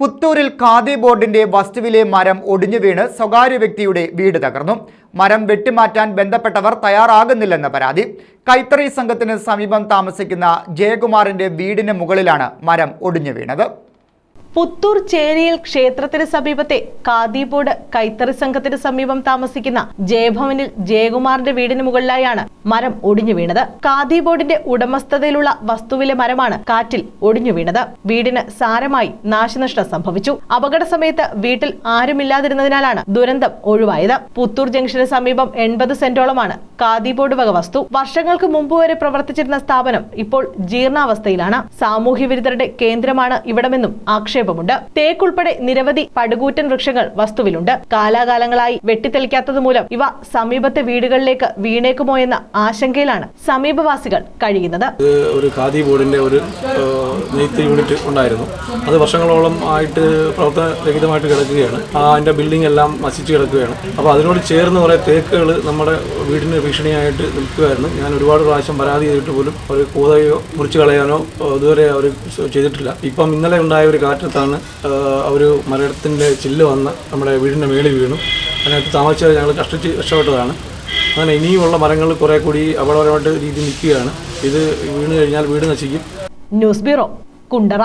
പുത്തൂരിൽ ഖാദി ബോർഡിന്റെ വസ്തുവിലെ മരം ഒടിഞ്ഞു വീണ് സ്വകാര്യ വ്യക്തിയുടെ വീട് തകർന്നു. മരം വെട്ടിമാറ്റാൻ ബന്ധപ്പെട്ടവർ തയ്യാറാകുന്നില്ലെന്ന പരാതി. കൈത്തറി സംഘത്തിന് സമീപം താമസിക്കുന്ന ജയകുമാറിന്റെ വീടിന് മുകളിലാണ് മരം ഒടിഞ്ഞു വീണത്. പുത്തൂർ ചേരിയിൽ ക്ഷേത്രത്തിന് സമീപത്തെ കാദിബോർഡ് കൈത്തറി സംഘത്തിന് സമീപം താമസിക്കുന്ന ജയഭവനിൽ ജയകുമാറിന്റെ വീടിന് മുകളിലായാണ് മരം ഒടിഞ്ഞു വീണത്. കാദിബോർഡിന്റെ ഉടമസ്ഥതയിലുള്ള വസ്തുവിലെ മരമാണ് കാറ്റിൽ ഒടിഞ്ഞു വീണത്. വീടിന് സാരമായി നാശനഷ്ടം സംഭവിച്ചു. അപകട സമയത്ത് വീട്ടിൽ ആരുമില്ലാതിരുന്നതിനാലാണ് ദുരന്തം ഒഴിവായത്. പുത്തൂർ ജംഗ്ഷന് സമീപം എൺപത് സെന്റോളമാണ് കാദിബോർഡ് വക വസ്തു വർഷങ്ങൾക്ക് മുമ്പ് വരെ പ്രവർത്തിച്ചിരുന്ന സ്ഥാപനം ഇപ്പോൾ ജീർണാവസ്ഥയിലാണ്. സാമൂഹ്യ വിരുദ്ധരുടെ കേന്ദ്രമാണ് ഇവിടമെന്നും ആക്ഷേപമുണ്ട്. തേക്കുൾപ്പെടെ നിരവധി പടുകൂറ്റൻ വൃക്ഷങ്ങൾ വസ്തുവിലുണ്ട്. കാലാകാലങ്ങളായി വെട്ടിത്തെളിക്കാത്തത് മൂലം ഇവ സമീപത്തെ വീടുകളിലേക്ക് വീണേക്കുമോ എന്ന ആശങ്കയിലാണ് സമീപവാസികൾ കഴിയുന്നത്. ഒരു ഖാദി ബോർഡിന്റെ ഒരു നെയ്ത്ത് യൂണിറ്റ് ഉണ്ടായിരുന്നു. അത് വർഷങ്ങളോളം ആയിട്ട് പ്രവർത്തനരഹിതമായിട്ട് കിടക്കുകയാണ്. ആ, അതിന്റെ ബിൽഡിംഗ് എല്ലാം നശിച്ചു കിടക്കുകയാണ്. അപ്പോൾ അതിനോട് ചേർന്ന് കുറേ തേക്കുകൾ നമ്മുടെ വീടിന് ഭീഷണിയായിട്ട് നിൽക്കുകയായിരുന്നു ഞാൻ ഒരുപാട് പ്രാവശ്യം പരാതി ചെയ്തിട്ട് പോലും അവർ കൂതയോ മുറിച്ച് കളയാനോ ഇതുവരെ അവർ ചെയ്തിട്ടില്ല. ഇപ്പം ഇന്നലെ ഉണ്ടായ ഒരു കാറ്റത്താണ് അവർ മരത്തിന്റെ ചില്ല് വന്ന് നമ്മുടെ വീടിന്റെ മേളിൽ വീണു. അതിനകത്ത് താമസിച്ചത് ഞങ്ങൾ കഷ്ടിച്ച് രക്ഷപ്പെട്ടതാണ്. അങ്ങനെ ഇനിയുമുള്ള മരങ്ങൾ കുറേ കൂടി അപകടപരമായിട്ട് രീതി നിൽക്കുകയാണ്. ഇത് വീണ് കഴിഞ്ഞാൽ വീട് നശിക്കും. News bureau Kundara.